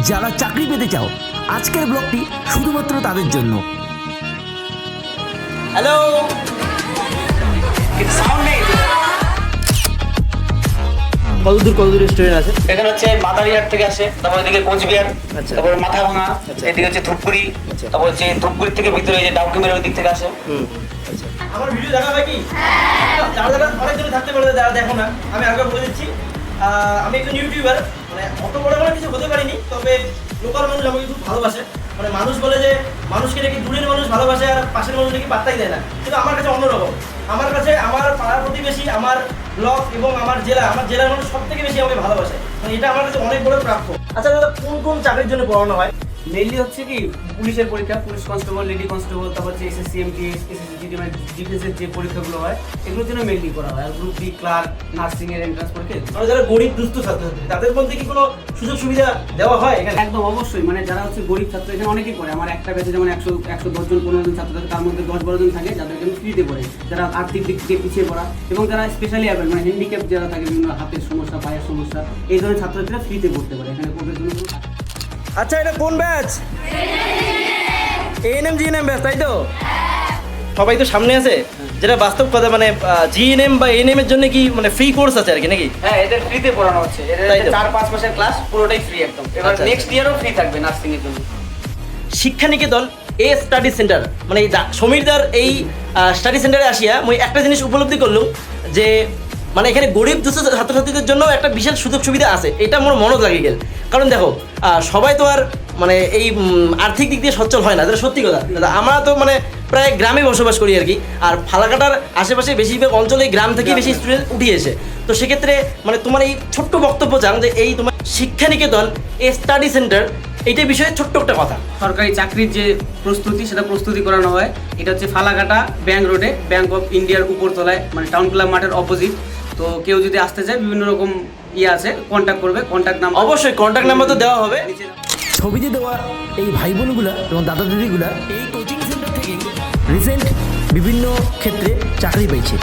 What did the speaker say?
যারা চাকরি পেতে চাও আজকের ব্লগটি শুধুমাত্র তাদের জন্য। হ্যালো। সাউন্ড নেই। কত দূর কত দূর স্টুডেন্ট আছে? এখানে হচ্ছে মাদারিহাট থেকে আসে তারপর এদিকে কোচবিহার আচ্ছা। তারপর মাথা ভাঙা এদিকে হচ্ছে ধূপগুড়ি আচ্ছা। তারপর হচ্ছে ধূপগুড়ি থেকে ভিতরে এই যে ডাউকিমের ওই দিক থেকে আসে। হুম। আচ্ছা আমার ভিডিও দেখা হয় কি? যারা যারা অনেক জন থাকতে পারে যারা দেখো না। আমি আগে বলে দিচ্ছি। আহ, আমি একজন ইউটিউবার মানে অত বড় বড় কিছু হতে পারিনি, তবে লোকাল মানুষ আমাকে খুব ভালোবাসে। মানে মানুষ বলে যে, মানুষকে নাকি দূরের মানুষ ভালোবাসে আর পাশের মানুষ নাকি পাত্তাই দেয় না। কিন্তু আমার কাছে অন্যরকম। আমার কাছে আমার পাড়ার প্রতিবেশী, আমার ব্লক এবং আমার জেলা, আমার জেলার মানুষ সব থেকে বেশি আমাকে ভালোবাসে। মানে এটা আমার কাছে অনেক বড় প্রাপ্য। আচ্ছা দাদা, কোন কোন চাকরির জন্য পড়ানো হয়? মেইনলি হচ্ছে কি পুলিশের পরীক্ষা, পুলিশ কনস্টেবল লেডি কনস্টেবল তারপর হচ্ছে এসএসসি এমটিএস এসএসসি জিডি মানে ডিফেন্সের যে পরীক্ষাগুলো হয়, এগুলোর জন্য মেইনলি করা হয়। আর গ্রুপ ডি ক্লার্ক নার্সিং এর এন্ট্রান্স পরীক্ষা মানে যারা গরিব, দুস্থ ছাত্রছাত্রী তাদের মধ্যে কি কোনো সুযোগ সুবিধা দেওয়া হয় এখানে? একদম, অবশ্যই। মানে যারা হচ্ছে গরিব ছাত্র, এখানে অনেকেই পড়ে। আমার একটা ব্যাচে যেমন একশো একশো দশজন পনেরো জন ছাত্র তার মধ্যে দশ বারো জন থাকে যাদেরকে আমি ফ্রিতে পড়ে। যারা আর্থিক দিক থেকে পিছিয়ে পড়া এবং যারা স্পেশালি অ্যাবেল মানে হ্যান্ডিক্যাপ যারা থাকে, বিভিন্ন হাতের সমস্যা, পায়ের সমস্যা, এই ধরনের ছাত্রছাত্রীরা ফ্রিতে পড়তে পারে। এখানে পড়ার জন্য আচ্ছা এটা কোন ব্যাচ? এএনএম জিএনএম ব্যাচ তাই তো? সবাই তো সামনে আছে। যেটা বাস্তব কথা মানে জিএনএম বা এএনএম এর জন্য কি মানে ফ্রি কোর্স আছে আর কি নাকি? হ্যাঁ এদের ফ্রিতে পড়ানো হচ্ছে। তো? চার পাঁচ মাসের ক্লাস পুরোটাই ফ্রি একদম। এবার নেক্সট ইয়ারও ফ্রি থাকবে নার্সিং এর জন্য। শিক্ষা নিকেতন এ স্টাডি সেন্টার মানে সমীরদার এই স্টাডি সেন্টারে আসিয়া মুই একটা জিনিস উপলব্ধি করলাম যে মানে এখানে গরিব দুস্থ ছাত্রছাত্রীদের জন্য একটা বিশাল সুযোগ সুবিধা আছে। এটা আমার মনত লাগে গেল। কারণ দেখো সবাই তো আর মানে এই আর্থিক দিক দিয়ে সচ্ছল হয় না যেটা সত্যি কথা। আমরা তো মানে প্রায় গ্রামে বসবাস করি আর কি। আর ফালাকাটার আশেপাশে বেশিরভাগ অঞ্চলে গ্রাম থেকে বেশি স্টুডেন্ট উঠিয়েছে তো সেক্ষেত্রে মানে তোমার এই ছোট্ট বক্তব্য চান যে এই তোমার শিক্ষা নিকেতন এ স্টাডি সেন্টার এইটা বিষয়ে ছোট্ট একটা কথা। সরকারি চাকরির যে প্রস্তুতি সেটা প্রস্তুতি করানো হয়। এটা হচ্ছে ফালাকাটা ব্যাংক রোডে ব্যাংক অফ ইন্ডিয়ার উপরতলায় মানে টাউন ক্লাব মাঠের অপোজিট তো কেউ যদি আসতে চায় বিভিন্ন রকম ইয়ে আছে কন্ট্যাক্ট করবে কন্ট্যাক্ট নাম্বার অবশ্যই কন্ট্যাক্ট নাম্বার তো দেওয়া হবে। ছবি ছবিতে দেওয়া এই ভাই বোনগুলা এবং দাদা দিদিগুলা এই কোচিং সেন্টার থেকে রিসেন্ট বিভিন্ন ক্ষেত্রে চাকরি পেয়েছে।